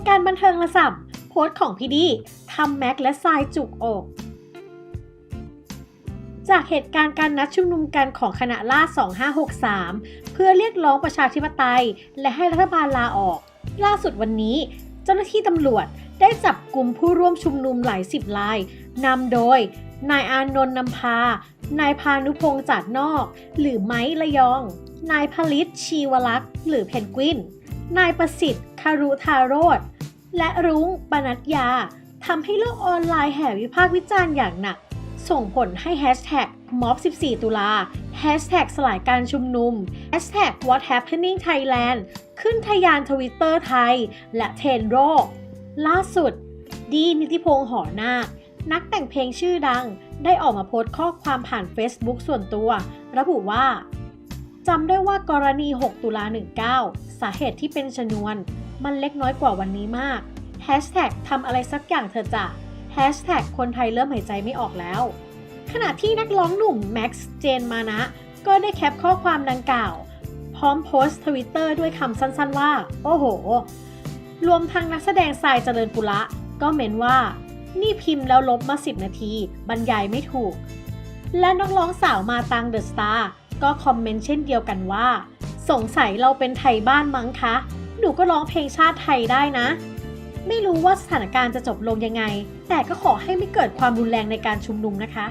โพสต์ของพี่ดีทำแม็กและทรายจุกอก จากเหตุการณ์การนัดชุมนุมกันของคณะล่า 2563 เพื่อเรียกร้องประชาธิปไตย และให้รัฐบาลลาออก ล่าสุดวันนี้ เจ้าหน้าที่ตำรวจได้จับกลุ่มผู้ร่วมชุมนุมหลายสิบรายนำโดย นายอานนท์นำพา นายพานุพงษ์จัดนอก หรือไม้ระยอง นายผลิตชีวลักษ์หรือเพนกวิน นายประสิทธิ์คารุธาโรธและรุ้งปนัดยาทำให้โลกออนไลน์แห่วิพากษ์วิจารณ์อย่างหนัก ส่งผลให้แฮชแท็กม็อบ14 ตุลาแฮชแท็กสลายการชุมนุมแฮชแท็ก What Happening Thailand ขึ้นทะยานทวิตเตอร์ไทย และเทรนด์โลกล่าสุด ดีนิติพงษ์หอนาคนักแต่งเพลงชื่อดัง ได้ออกมาโพสต์ข้อความผ่าน Facebook ส่วนตัว ระบุว่า จำได้ว่ากรณี 6 ตุลา 19 สาเหตุที่เป็นชนวน มันเล็กน้อยกว่าวันนี้มากแฮชแท็กทำอะไรสักอย่างเธอจ้ะแฮชแท็กคนไทยเริ่มหายใจไม่ออกแล้ว ขณะที่นักร้องหนุ่มแม็กซ์เจนมานะ ก็ได้แคปข้อความดังกล่าว พร้อมโพสต์ทวิตเตอร์ด้วยคำสั้นๆว่า โอ้โห รวมทั้งนักแสดงทรายเจริญปุระ ก็เมนว่า นี่พิมพ์แล้วลบมา 10 นาที บรรยายไม่ถูก และนักร้องสาวมาตังเดอะสตาร์ ก็คอมเมนต์เช่นเดียวกันว่า สงสัยเราเป็นไทยบ้านมั้งคะ หนูก็ร้องเพลงชาติไทยได้นะ ไม่รู้ว่าสถานการณ์จะจบลงยังไง แต่ก็ขอให้ไม่เกิดความรุนแรงในการชุมนุมนะคะ